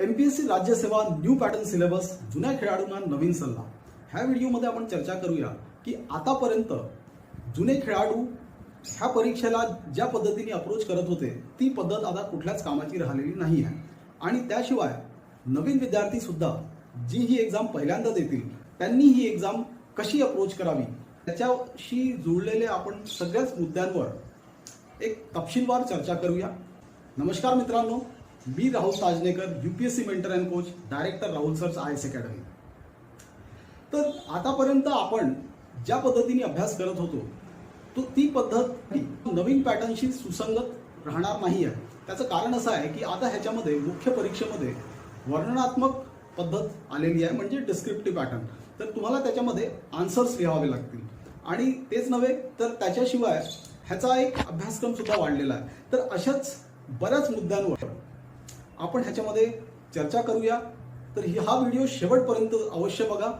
MPSC राज्यसेवा new pattern syllabus जुन्या खेळाडूंना नवीन सल्ला. ह्या व्हिडिओमध्ये आपण चर्चा करूया की आतापर्यंत जुने खेळाडू ह्या परीक्षेला ज्या पद्धतीने अप्रोच करत होते ती पद्धत आता कुठल्याच कामाची राहिलेली नाही आहे. आणि त्याशिवाय नवीन विद्यार्थी सुद्धा जी ही एक्झाम पहिल्यांदा देतील त्यांनी ही एक्झाम कशी अप्रोच करावी त्याच्याशी जुळलेले आपण सगळ्याच मुद्द्यांवर एक तपशीलवार चर्चा करूया. नमस्कार मित्रांनो. मी Rahul Tajnekar UPSC mentor and coach director Rahul sir I S academy तर आतापर्यंत आपण ज्या पद्धतीने अभ्यास करत होतो तो ती पद्धत नवीन पॅटर्नशी सुसंगत राहणार नाही आहे. त्याचं कारण असं आहे की आता ह्याच्यामध्ये मुख्य परीक्षेमध्ये वर्णनात्मक पद्धत आलेली आहे म्हणजे डिस्क्रिप्टिव्ह पॅटर्न तर तुम्हाला त्याच्यामध्ये आन्सर्स लिहावे लागतील. आणि तेच नव्हे तर त्याच्याशिवाय ह्याचा एक अभ्यासक्रम सुद्धा वाढलेला आहे. तर अशाच बऱ्याच मुद्द्यांवर आपण ह्याच्यामध्ये चर्चा करूया. तर ही हा व्हिडिओ शेवटपर्यंत अवश्य बघा.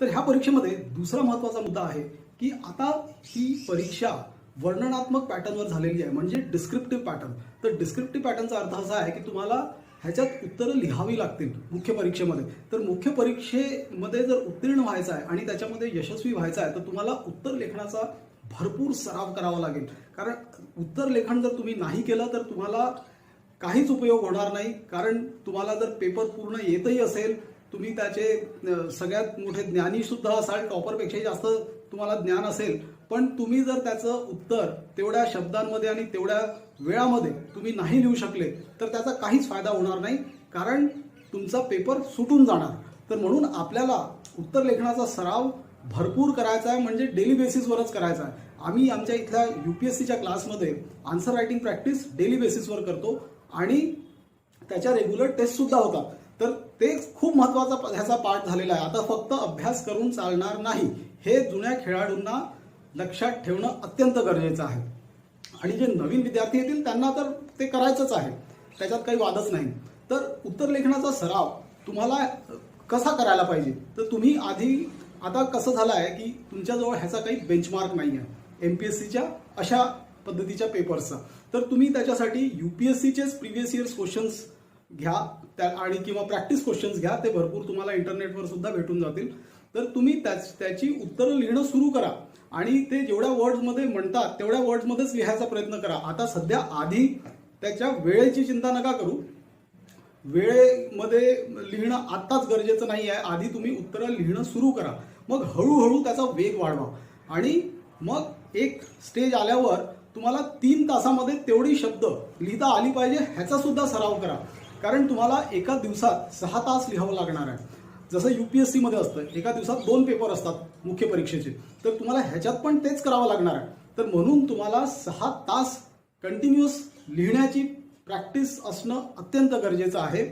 तर ह्या परीक्षेमध्ये दुसरा महत्त्वाचा मुद्दा आहे की आता ही परीक्षा वर्णनात्मक पॅटर्नवर झालेली आहे म्हणजे डिस्क्रिप्टिव्ह पॅटर्न तर डिस्क्रिप्टिव्ह पॅटर्नचा अर्थ असा आहे की तुम्हाला ह्याच्यात उत्तरं लिहावी लागतील मुख्य परीक्षेमध्ये. तर मुख्य परीक्षेमध्ये जर उत्तीर्ण व्हायचं आहे आणि त्याच्यामध्ये यशस्वी व्हायचं आहे तर तुम्हाला उत्तर लेखनाचा भरपूर सराव करावा लागेल. कारण उत्तर लेखन जर तुम्ही नाही केलं तर तुम्हाला काहीच उपयोग होणार नाही. कारण तुम्हाला जर पेपर पूर्ण येतही असेल तुम्ही त्याचे सगळ्यात मोठे ज्ञानी सुद्धा असाल टॉपरपेक्षाही जास्त तुम्हाला ज्ञान असेल. पण तुम्ही जर त्याचं उत्तर तेवढ्या शब्दांमध्ये आणि तेवढ्या वेळामध्ये तुम्ही नाही लिहू शकले तर त्याचा काहीच फायदा होणार नाही. कारण तुमचा पेपर सुटून जाणार. तर म्हणून आपल्याला उत्तर लेखनाचा सराव भरपूर करायचा आहे म्हणजे डेली बेसिसवरच करायचा. आहे आम्ही आमच्या इथल्या यू पी एस सीच्या क्लासमध्ये आन्सर रायटिंग प्रॅक्टिस डेली बेसिसवर करतो आणि त्याच्या रेग्युलर टेस्टसुद्धा होतात. तर ते खूप महत्त्वाचा ह्याचा पार्ट झालेला आहे. आता फक्त अभ्यास करून चालणार नाही. हे जुन्या खेळाडूंना लक्षात ठेवणं अत्यंत गरजेचं आहे. आणि जे नवीन विद्यार्थी येतील त्यांना तर ते करायचंच आहे. त्याच्यात काही वादच नाही. तर उत्तर लेखनाचा सराव तुम्हाला कसा करायला पाहिजे? तर तुम्ही आधी आता कसं झालं आहे की तुमच्याजवळ ह्याचा काही बेंचमार्क नाही आहे एम पी एस सीच्या अशा पद्धतीच्या पेपर्सचा तर तुम्ही त्याच्यासाठी यू पी एस सीचेच प्रिव्हियस इयर्स क्वेश्चन्स घ्या त्या आणि किंवा प्रॅक्टिस क्वेश्चन्स घ्या ते भरपूर तुम्हाला इंटरनेटवर सुद्धा भेटून जातील. तर तुम्ही त्याच त्याची उत्तरं लिहिणं सुरू करा आणि ते जेवढ्या वर्ड्समध्ये म्हणतात तेवढ्या वर्ड्समध्येच लिहायचा प्रयत्न करा. आता सध्या आधी त्याच्या वेळेची चिंता नका करू. वेळेमध्ये लिहिणं आत्ताच गरजेचं नाही आहे आधी तुम्ही उत्तरं लिहिणं सुरू करा. मग हळूहळू त्याचा वेग वाढवा. आणि मग एक स्टेज आल्यावर तुम्हाला तीन तासामध्ये तेवढी शब्द लिहिता आली पाहिजे ह्याचा सुद्धा सराव करा. कारण तुम्हाला एका दिवसात सहा तास लिहावं लागणार आहे. जसं यू पी एस सीमध्ये असतं एका दिवसात दोन पेपर असतात मुख्य परीक्षेचे. तर तुम्हाला ह्याच्यात पण तेच करावं लागणार आहे. तर म्हणून तुम्हाला सहा तास कंटिन्युअस लिहिण्याची प्रॅक्टिस असणं अत्यंत गरजेचं आहे.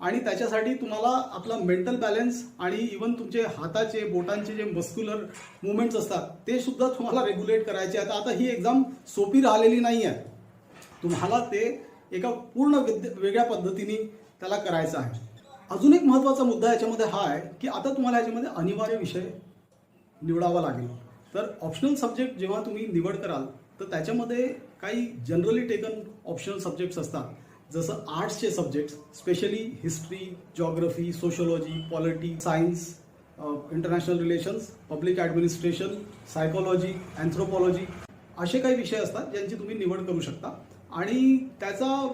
आणि त्याच्यासाठी तुम्हाला आपला मेंटल बॅलन्स आणि इवन तुमचे हाताचे बोटांचे जे मस्क्युलर मुवमेंट्स असतात ते सुद्धा तुम्हाला रेग्युलेट करायचे. आता आता ही एक्झाम सोपी राहिलेली नाही आहे तुम्हाला ते एका पूर्ण विद्य वेगळ्या पद्धतीने त्याला करायचं आहे. अजून एक महत्त्वाचा मुद्दा याच्यामध्ये हा आहे की आता तुम्हाला याच्यामध्ये अनिवार्य विषय निवडावा लागेल. तर ऑप्शनल सब्जेक्ट जेव्हा तुम्ही निवड कराल तर त्याच्यामध्ये काही जनरली टेकन ऑप्शनल सब्जेक्ट्स असतात. जसं आर्ट्सचे subjects specially history geography sociology polity science international relations public administration psychology anthropology असे काही विषय असतात ज्यांची तुम्ही निवड करू शकता. आणि त्याचा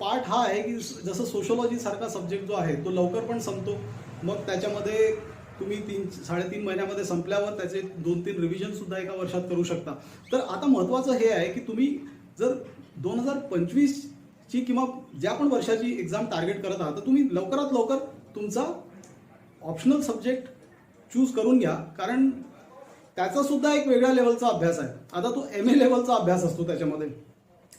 पार्ट हा आहे की जसं सोशोलॉजीसारखा सब्जेक्ट जो आहे तो लवकर पण संपतो. मग त्याच्यामध्ये तुम्ही तीन साडेतीन महिन्यामध्ये संपल्यावर त्याचे दोन तीन रिव्हिजन सुद्धा एका वर्षात करू शकता. तर आता महत्त्वाचं हे आहे की तुम्ही जर दोन हजार पंचवीसची किंवा ज्या पण वर्षाची एक्झाम टार्गेट करत आहात तर तुम्ही लवकरात लवकर तुमचा ऑप्शनल सब्जेक्ट चूज करून घ्या. कारण त्याचा सुद्धा एक वेगळ्या लेवलचा अभ्यास आहे. आता तो एम ए लेवलचा अभ्यास असतो त्याच्यामध्ये.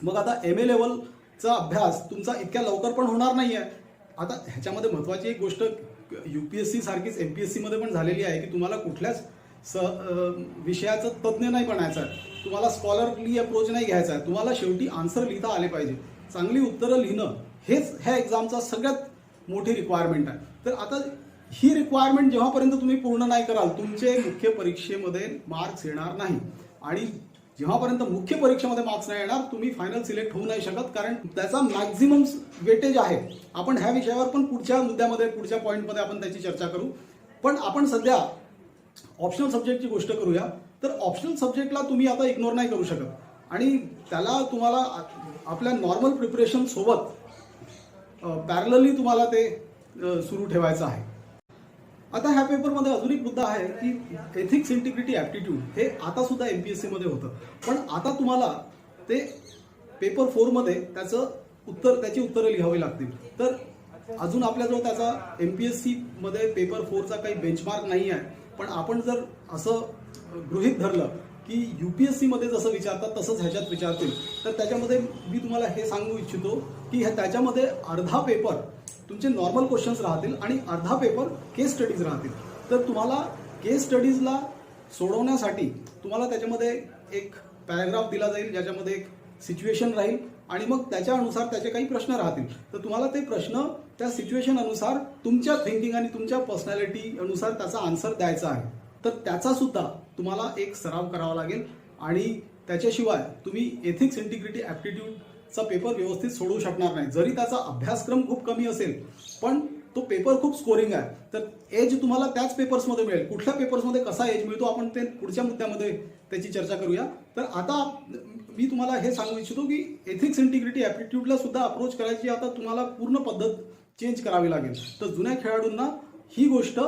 मग आता एम ए लेवलचा अभ्यास तुमचा इतक्या लवकर पण होणार नाही आहे आता ह्याच्यामध्ये महत्त्वाची एक गोष्ट यू पी एस सी सारखीच एम पी एस सीमध्ये पण झालेली आहे की तुम्हाला कुठल्याच स विषयाचं तज्ज्ञ नाही बनायचं आहे. तुम्हाला स्कॉलरली अप्रोच नाही घ्यायचा आहे. तुम्हाला शेवटी आन्सर लिहिता आले पाहिजे. चांगली उत्तरं लिहिणं हेच ह्या एक्झामचा सगळ्यात मोठी रिक्वायरमेंट आहे. तर आता ही रिक्वायरमेंट जेव्हापर्यंत तुम्ही पूर्ण नाही कराल तुमचे मुख्य परीक्षेमध्ये मार्क्स येणार नाही. आणि जेव्हापर्यंत मुख्य परीक्षेमध्ये मार्क्स नाही येणार तुम्ही फायनल सिलेक्ट होऊ नाही शकत कारण त्याचा मॅक्झिमम वेटेज आहे. आपण ह्या विषयावर पण पुढच्या मुद्द्यामध्ये पुढच्या पॉईंटमध्ये आपण त्याची चर्चा करू. पण आपण सध्या ऑप्शनल सब्जेक्टची गोष्ट करूया. तर ऑप्शनल सब्जेक्टला तुम्ही आता इग्नोर नाही करू शकत. आणि त्याला तुम्हाला आपल्या नॉर्मल प्रिपरेशन सोबत पॅरलली तुम्हाला ते सुरू ठेवायचं आहे. आता ह्या पेपरमध्ये अजून एक मुद्दा आहे की एथिक्स इंटिग्रिटी ॲप्टिट्यूड हे आता सुद्धा एम पी एस सीमध्ये होतं. पण आता तुम्हाला ते पेपर फोरमध्ये त्याचं उत्तर त्याची उत्तरं लिहावी लागतील. तर अजून आपल्याजवळ त्याचा एम पी एस सीमध्ये पेपर फोरचा काही बेंचमार्क नाही आहे पण आपण जर असं गृहित धरलं की यू पी एस सीमध्ये जसं विचारतात तसंच ह्याच्यात विचारतील. तर त्याच्यामध्ये मी तुम्हाला हे सांगू इच्छितो की ह्या त्याच्यामध्ये अर्धा पेपर तुमचे नॉर्मल क्वेश्चन्स राहतील आणि अर्धा पेपर केस स्टडीज राहतील. तर तुम्हाला केस स्टडीजला सोडवण्यासाठी तुम्हाला त्याच्यामध्ये एक पॅराग्राफ दिला जाईल ज्याच्यामध्ये एक सिच्युएशन राहील आणि मग त्याच्या अनुसार त्याचे काही प्रश्न राहतील. तर तुम्हाला ते प्रश्न त्या सिच्युएशन अनुसार तुमच्या थिंकिंग आणि तुमच्या पर्सनॅलिटी अनुसार त्याचा आन्सर द्यायचा आहे. तर त्याचा सुद्धा तुम्हाला एक सराव करावा लागेल. आणि त्याच्याशिवाय तुम्ही एथिक्स इंटिग्रिटी ॲप्टिट्यूडचा पेपर व्यवस्थित सोडवू शकणार नाही. जरी त्याचा अभ्यासक्रम खूप कमी असेल पण तो पेपर खूप स्कोरिंग आहे. तर एज तुम्हाला त्याच पेपर्समध्ये मिळेल. कुठल्या पेपर्समध्ये कसा एज मिळतो आपण ते पुढच्या मुद्द्यामध्ये त्याची चर्चा करूया. तर आता मी तुम्हाला हे सांगू इच्छितो की एथिक्स इंटिग्रिटी ॲप्टिट्यूडला सुद्धा अप्रोच करायची आता तुम्हाला पूर्ण पद्धत चेंज करावी लागेल. तर जुन्या खेळाडूंना ही गोष्ट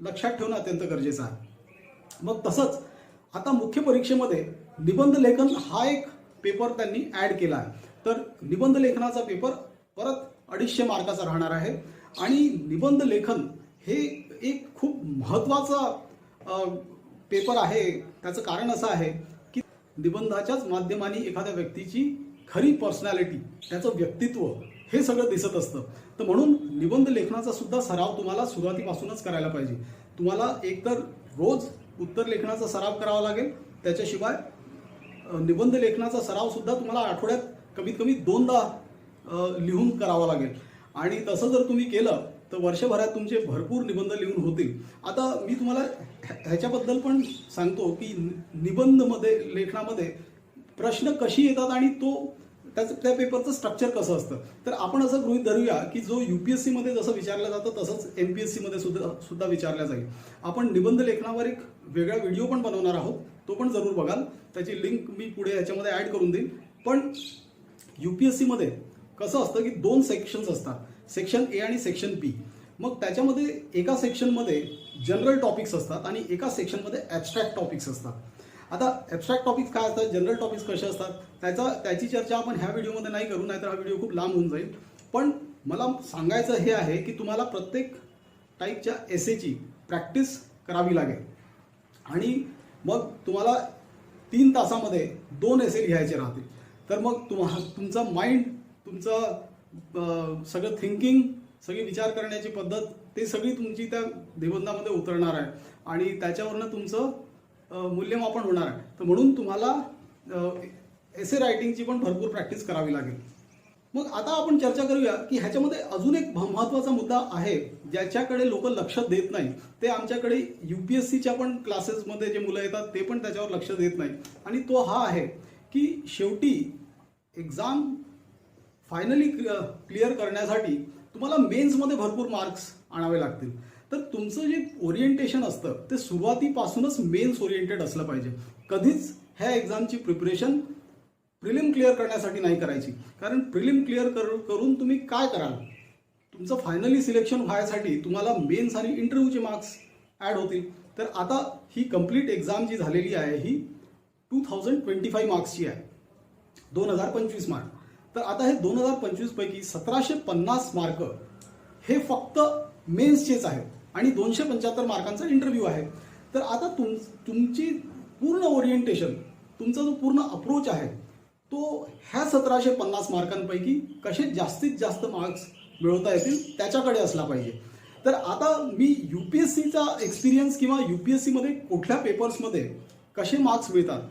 लक्षात ठेवणं अत्यंत गरजेचं आहे. मग तसंच आता मुख्य परीक्षेमध्ये निबंध लेखन हा एक पेपर त्यांनी ॲड केला आहे. तर निबंध लेखनाचा पेपर परत अडीचशे मार्काचा राहणार आहे. आणि निबंध लेखन हे एक खूप महत्त्वाचा पेपर आहे. त्याचं कारण असं आहे की निबंधाच्याच माध्यमाने एखाद्या व्यक्तीची खरी पर्सनॅलिटी त्याचं व्यक्तित्व हे सगळं दिसत असतं. तर म्हणून निबंध लेखनाचा सुद्धा सराव तुम्हाला सुरुवातीपासूनच करायला पाहिजे. तुम्हाला एकतर रोज उत्तर लेखनाचा सराव करावा लागेल. त्याच्याशिवाय निबंध लेखनाचा सराव सुद्धा तुम्हाला आठवड्यात कमीत कमी दोनदा लिहून करावा लागेल. आणि तसं जर तुम्ही केलं तर वर्षभरात तुमचे भरपूर निबंध लिहून होतील. आता मी तुम्हाला ह्या- ह्याच्याबद्दल पण सांगतो की निबंधमध्ये लेखनामध्ये प्रश्न कशी येतात आणि तो त्याचं त्या पेपरचं स्ट्रक्चर कसं असतं? तर आपण असं गृहित धरूया की जो यू पी एस सीमध्ये जसं विचारलं जातं तसंच एम पी एस सीमध्ये सुद्धा सुद्धा विचारलं जाईल. आपण निबंध लेखनावर एक वेगळा व्हिडिओ पण बनवणार आहोत. तो पण जरूर बघाल. त्याची लिंक मी पुढे याच्यामध्ये ॲड करून देईन. पण यू पी एस सीमध्ये कसं असतं की दोन सेक्शन्स असतात. सेक्शन ए आणि सेक्शन बी मग त्याच्यामध्ये एका सेक्शनमध्ये जनरल टॉपिक्स असतात आणि एका सेक्शनमध्ये ॲबस्ट्रॅक्ट टॉपिक्स असतात. आता ॲबस्ट्रॅक्ट टॉपिक्स काय असतात? जनरल टॉपिक्स कसे असतात? त्याचा त्याची चर्चा आपण ह्या व्हिडिओमध्ये नाही करू नाहीतर हा व्हिडिओ खूप लांब होऊन जाईल. पण मला सांगायचं हे आहे की तुम्हाला प्रत्येक टाईपच्या एसेची प्रॅक्टिस करावी लागेल. आणि मग तुम्हाला तीन तासामध्ये दोन एसे लिहायचे राहतील. तर मग तुम्हा तुमचा माइंड तुमचं सगळं थिंकिंग सगळी विचार करण्याची पद्धत ते सगळी तुमची त्या निबंधामध्ये उतरणार आहे. आणि त्याच्यावरनं तुमचं मूल्यमापन होणार आहे. तर म्हणून तुम्हाला एसे रायटिंगची पण भरपूर प्रॅक्टिस करावी लागेल. मग आता आपण चर्चा करूया की ह्याच्यामध्ये अजून एक महत्त्वाचा मुद्दा आहे ज्याच्याकडे लोक लक्ष देत नाही ते आमच्याकडे यू पी एस सीच्या पण क्लासेसमध्ये जे मुलं येतात ते पण त्याच्यावर लक्ष देत नाही आणि तो हा आहे की शेवटी एक्झाम फायनली क्लिअर करण्यासाठी तुम्हाला मेन्समध्ये भरपूर मार्क्स आणावे लागतील. तर तुमचं जे ओरिएंटेशन असतं ते सुरुवातीपासूनच मेन्स ओरिएंटेड असलं पाहिजे. कधीच ह्या एक्झामची प्रिपरेशन प्रिलिम क्लिअर करण्यासाठी नाही करायची. कारण प्रिलिम क्लिअर कर करून तुम्ही काय कराल? तुमचं फायनली सिलेक्शन व्हायसाठी तुम्हाला मेन्स आणि इंटरव्ह्यूचे मार्क्स ॲड होतील. तर आता ही कंप्लीट एक्झाम जी झालेली आहे ही टू थाउजंड ट्वेंटी फाईव्ह मार्क्सची आहे. दोन हजार पंचवीस मार्क तर आता हे दोन हजार पंचवीसपैकी सतराशे पन्नास मार्क हे फक्त मेन्सचेच आहेत. आणि दोनशे पंच्याहत्तर मार्कांचा इंटरव्ह्यू आहे. तर आता तुम तुमची पूर्ण ओरिएंटेशन तुमचा जो पूर्ण अप्रोच आहे तो ह्या सतराशे पन्नास मार्कांपैकी कसे जास्तीत जास्त मार्क्स मिळवता येतील त्याच्याकडे असला पाहिजे. तर आता मी यू पी एस सीचा एक्सपिरियन्स किंवा यू पी एस सीमध्ये कुठल्या पेपर्समध्ये कसे मार्क्स मिळतात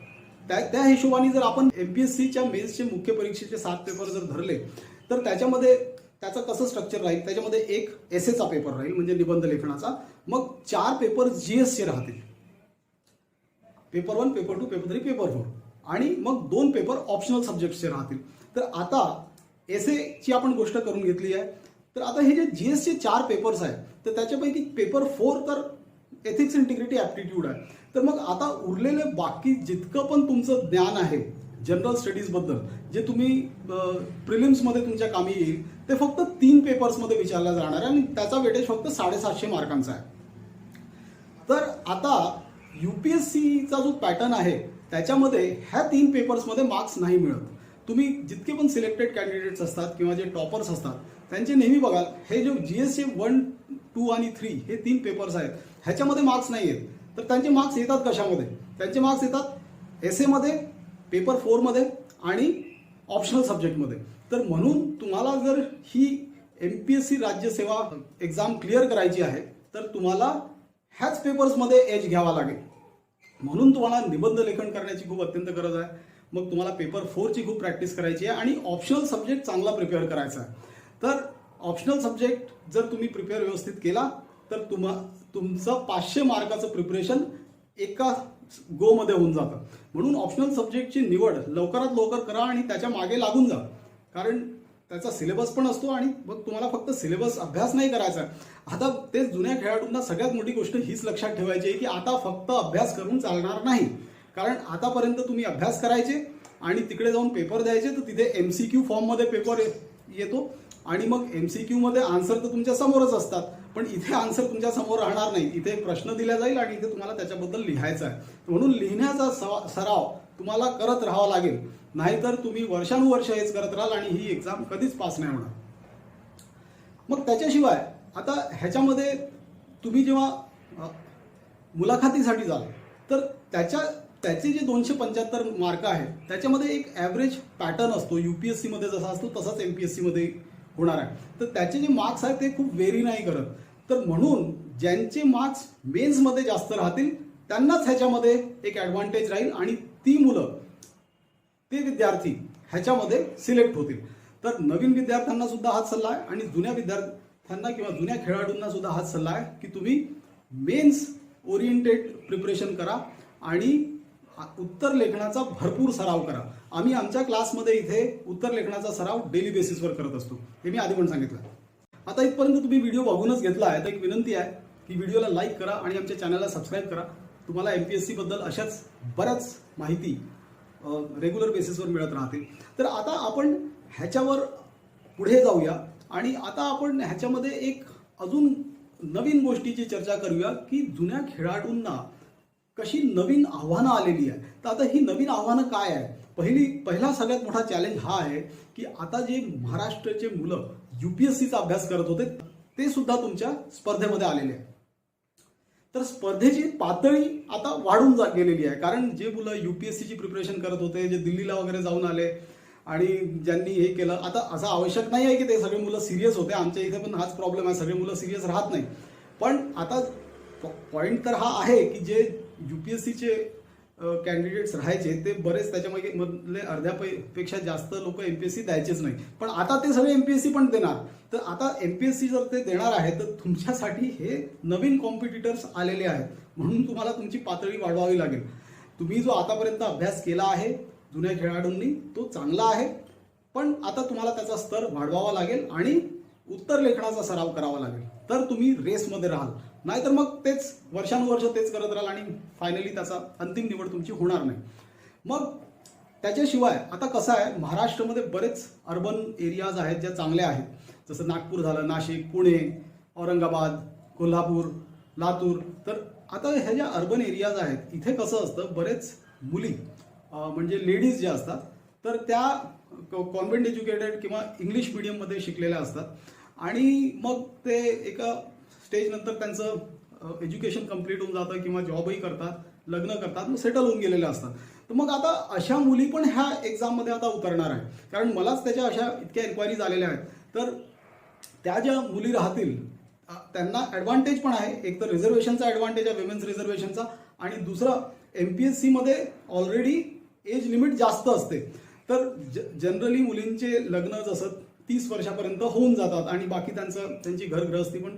त्या त्या हिशोबाने जर आपण एम पी एस सीच्या मेन्सचे मुख्य परीक्षेचे सात पेपर जर धरले तर त्याच्यामध्ये त्याचं कसं स्ट्रक्चर राहील? त्याच्यामध्ये एक एस एचा पेपर राहील म्हणजे निबंध लेखनाचा. मग चार पेपर जी एसचे राहतील. Paper one paper two paper three paper four आणि मग दोन पेपर ऑप्शनल सब्जेक्टचे राहतील. तर आता एस ची आपण गोष्ट करून घेतली आहे. तर आता हे जे जी एसचे चार पेपर्स आहेत तर त्याच्यापैकी पेपर फोर तर एथिक्स इंटिग्रिटी ॲप्टिट्यूड आहे. तर मग आता उरलेले बाकी जितकं पण तुमचं ज्ञान आहे जनरल स्टडीजबद्दल जे तुम्ही प्रिलिम्समध्ये तुमच्या कामी येईल ते फक्त तीन पेपर्समध्ये विचारला जाणार आहे आणि त्याचा वेटेज फक्त साडेसातशे मार्कांचा आहे. तर आता यू पी एस सीचा जो पॅटर्न आहे त्याच्यामध्ये ह्या तीन पेपर्समध्ये मार्क्स नाही मिळत. तुम्ही जितके पण सिलेक्टेड कॅन्डिडेट्स असतात किंवा जे टॉपर्स असतात त्यांचे नेहमी बघाल हे जो जी एस चे वन टू आणि थ्री हे तीन पेपर्स आहेत ह्याच्यामध्ये मार्क्स नाही आहेत. तर त्यांचे मार्क्स येतात कशामध्ये? त्यांचे मार्क्स येतात एस एमध्ये पेपर फोरमध्ये आणि ऑप्शनल सब्जेक्टमध्ये तर म्हणून तुम्हाला जर ही M P S C Rajyaseva exam clear करायची आहे तर तुम्हाला ह्याच पेपर्समध्ये एज घ्यावा लागेल. म्हणून तुम्हाला निबंध लेखन करण्याची खूप अत्यंत गरज आहे. मग तुम्हाला पेपर फोरची खूप प्रॅक्टिस करायची आहे आणि ऑप्शनल सब्जेक्ट चांगला प्रिपेअर करायचा आहे. तर ऑप्शनल सब्जेक्ट जर तुम्ही प्रिपेअर व्यवस्थित केला तर तुम्हा तुमचं पाचशे मार्काचं प्रिपरेशन एका गोमध्ये होऊन जातं. म्हणून ऑप्शनल सब्जेक्टची निवड लवकरात लवकर करा आणि त्याच्यामागे लागून जा. कारण त्याचा सिलेबस पण असतो आणि मग तुम्हाला फक्त सिलेबस अभ्यास नाही करायचा आता तेच जुन्या खेळाडूंना सगळ्यात मोठी गोष्ट हीच लक्षात ठेवायची आहे की आता फक्त अभ्यास करून चालणार नाही. कारण आतापर्यंत तुम्ही अभ्यास करायचे आणि तिकडे जाऊन पेपर द्यायचे तर तिथे एम सी क्यू फॉर्ममध्ये पेपर येतो. आणि मग एम सी क्यूमध्ये आन्सर तर तुमच्या समोरच असतात. पण इथे आन्सर तुमच्यासमोर राहणार नाही. इथे एक प्रश्न दिला जाईल आणि इथे तुम्हाला त्याच्याबद्दल लिहायचं आहे. म्हणून लिहिण्याचा सवा- सराव तुम्हाला करत राहावा लागेल. नाहीतर तुम्ही वर्षानुवर्ष हेच करत राहाल आणि ही एक्झाम कधीच पास नाही होणार. मग त्याच्याशिवाय आता ह्याच्यामध्ये तुम्ही जेव्हा मुलाखतीसाठी जाल तर त्याच्या त्याचे जे दोनशे पंच्याहत्तर मार्क आहेत त्याच्यामध्ये एक ॲव्हरेज पॅटर्न असतो. युपीएससी मध्ये जसा असतो तसाच एम पी एसमध्ये होणार आहे. तर त्याचे जे मार्क्स आहेत ते खूप वेरी नाही करत. तर म्हणून ज्यांचे मार्क्स मेन्समध्ये जास्त राहतील त्यांनाच ह्याच्यामध्ये एक ॲडव्हान्टेज राहील आणि ती मुलं ते विद्यार्थी ह्याच्यामध्ये सिलेक्ट होतील. तर नवीन विद्यार्थ्यांना सुद्धा हाच सल्ला आहे आणि जुन्या विद्यार्थ्यांना किंवा जुन्या खेळाडूंना सुद्धा हाच सल्ला आहे की तुम्ही मेन्स ओरिएंटेड प्रिपरेशन करा आणि उत्तर लेखनाचा भरपूर सराव करा. आम्ही आमच्या क्लासमध्ये इथे उत्तर लेखनाचा सराव डेली बेसिसवर करत असतो. हे मी आधी पण सांगितलं. आता इथपर्यंत तुम्ही व्हिडिओ बघूनच घेतला आहे तर एक विनंती आहे की व्हिडिओला लाईक करा आणि आमच्या चॅनलला सबस्क्राईब करा. तुम्हाला एम पी एस सीबद्दल अशाच बऱ्याच माहिती रेग्युलर बेसिसवर मिळत राहते तर आता आपण ह्याच्यावर पुढे जाऊया आणि आता आपण ह्याच्यामध्ये एक अजून नवीन गोष्टीची चर्चा करूया की जुन्या खेळाडूंना कशी नवीन आव्हानं आलेली आहे तर आता ही नवीन आव्हानं काय आहे पहिली पहिला सगळ्यात मोठा चॅलेंज हा आहे की आता जे महाराष्ट्राचे मुलं युपीएससीचा अभ्यास करत होते ते सुद्धा तुमच्या स्पर्धेमध्ये आलेले आहे तर स्पर्धेची पातळी आता वाढून जा गेलेली आहे. कारण जे मुलं युपीएससीची प्रिपरेशन करत होते जे दिल्लीला वगैरे जाऊन आले आणि ज्यांनी हे केलं आता असं आवश्यक नाही आहे की ते सगळे मुलं सिरियस होते. आमच्या इथे पण हाच प्रॉब्लेम आहे. सगळे मुलं सिरियस राहत नाही. पण आता पॉईंट तर हा आहे की जे यू पी एस सीचे कॅन्डिडेट्स राहायचे ते बरेच त्याच्यामध्ये मधले अर्ध्यापेक्षा जास्त लोक एम पी एस सी द्यायचेच नाही पण आता ते सगळे एम पी एस सी पण देणार. तर आता एम पी एस सी जर ते देणार आहे तर तुमच्यासाठी हे नवीन कॉम्पिटिटर्स आलेले आहेत. म्हणून तुम्हाला तुमची पातळी वाढवावी लागेल. तुम्ही जो आतापर्यंत अभ्यास केला आहे जुन्या खेळाडूंनी तो चांगला आहे. पण आता तुम्हाला त्याचा स्तर वाढवावा लागेल आणि उत्तर लेखनाचा सराव करावा लागेल. तर तुम्ही रेसमध्ये राहाल. नाहीतर मग तेच वर्षानुवर्ष तेच करत राहाल आणि फायनली त्याचा अंतिम निवड तुमची होणार नाही. मग त्याच्याशिवाय आता कसं आहे महाराष्ट्रामध्ये बरेच अर्बन एरियाज आहेत ज्या चांगल्या आहेत. जसं नागपूर झालं नाशिक पुणे औरंगाबाद कोल्हापूर लातूर. तर आता ह्या ज्या अर्बन एरियाज आहेत इथे कसं असतं बरेच मुली म्हणजे लेडीज ज्या असतात तर त्या कॉन्व्हेंट एज्युकेटेड किंवा इंग्लिश मिडियममध्ये शिकलेल्या असतात. आणि मग ते एका स्टेज नंतर त्यांचं एज्युकेशन कंप्लीट होऊन जातं किंवा जॉबही करतात लग्न करतात मग सेटल होऊन गेलेले असतात. तर मग आता अशा मुली पण ह्या एक्झाममध्ये आता उतरणार आहे कारण मलाच त्याच्या अशा इतक्या एन्क्वायरीज आलेल्या आहेत. तर त्या ज्या मुली राहतील त्यांना ॲडव्हान्टेज पण आहे. एक तर रिझर्वेशनचा ॲडव्हान्टेज आहे विमेन्स रिझर्वेशनचा आणि दुसरं एम पी एस सीमध्ये ऑलरेडी एज लिमिट जास्त असते. तर जनरली मुलींचे लग्न जसं तीस वर्षापर्यंत होऊन जातात आणि बाकी त्यांचं त्यांची घरगृहस्थी पण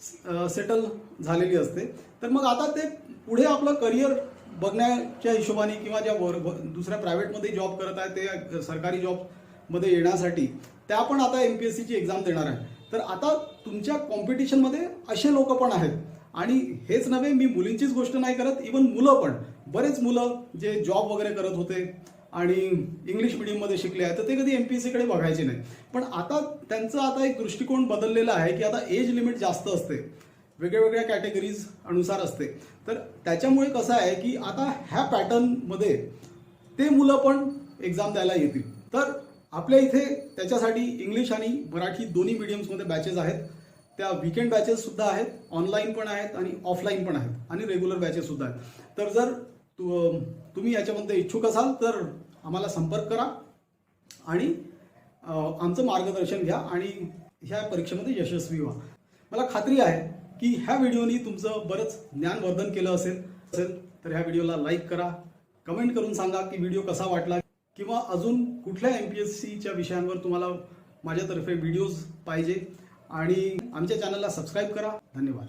सेटल झालेली असते. तर मग आता ते पुढे आपलं करिअर बघण्याच्या हिशोबाने किंवा ज्या वर दुसऱ्या प्रायव्हेटमध्ये जॉब करत आहे ते सरकारी जॉबमध्ये येण्यासाठी त्या पण आता एम पी एस सीची एक्झाम देणार आहे. तर आता तुमच्या कॉम्पिटिशनमध्ये असे लोक पण आहेत. आणि हेच नव्हे मी मुलींचीच गोष्ट नाही करत इवन मुलं पण. बरेच मुलं जे जॉब वगैरे करत होते आणि इंग्लिश मिडियममध्ये शिकले आहे तर ते कधी एम पी एस सीकडे बघायचे नाही पण आता त्यांचं आता एक दृष्टिकोन बदललेला आहे की आता एज लिमिट जास्त असते. वेगळ्या वेगळ्या कॅटेगरीज अनुसार असते. तर त्याच्यामुळे कसं आहे की आता ह्या पॅटर्नमध्ये ते मुलं पण एक्झाम द्यायला येतील. तर आपल्या इथे त्याच्यासाठी इंग्लिश आणि मराठी दोन्ही मीडियम्समध्ये बॅचेस आहेत. त्या विकेंड बॅचेससुद्धा आहेत ऑनलाईन पण आहेत आणि ऑफलाईन पण आहेत. आणि रेग्युलर बॅचेससुद्धा आहेत. तर जर तु- तुम्ही याच्यामध्ये इच्छुक असाल तर आम्हाला संपर्क करा आणि आमचं मार्गदर्शन घ्या आणि ह्या परीक्षेमध्ये यशस्वी व्हा. मला खात्री आहे की ह्या व्हिडिओनी तुमचं बरंच ज्ञानवर्धन केलं असेल असेल तर ह्या व्हिडिओला लाईक करा. कमेंट करून सांगा की व्हिडिओ कसा वाटला किंवा अजून कुठल्या एम पी एस सीच्या विषयांवर तुम्हाला माझ्यातर्फे व्हिडिओज पाहिजे. आणि आमच्या चॅनलला सबस्क्राईब करा. धन्यवाद.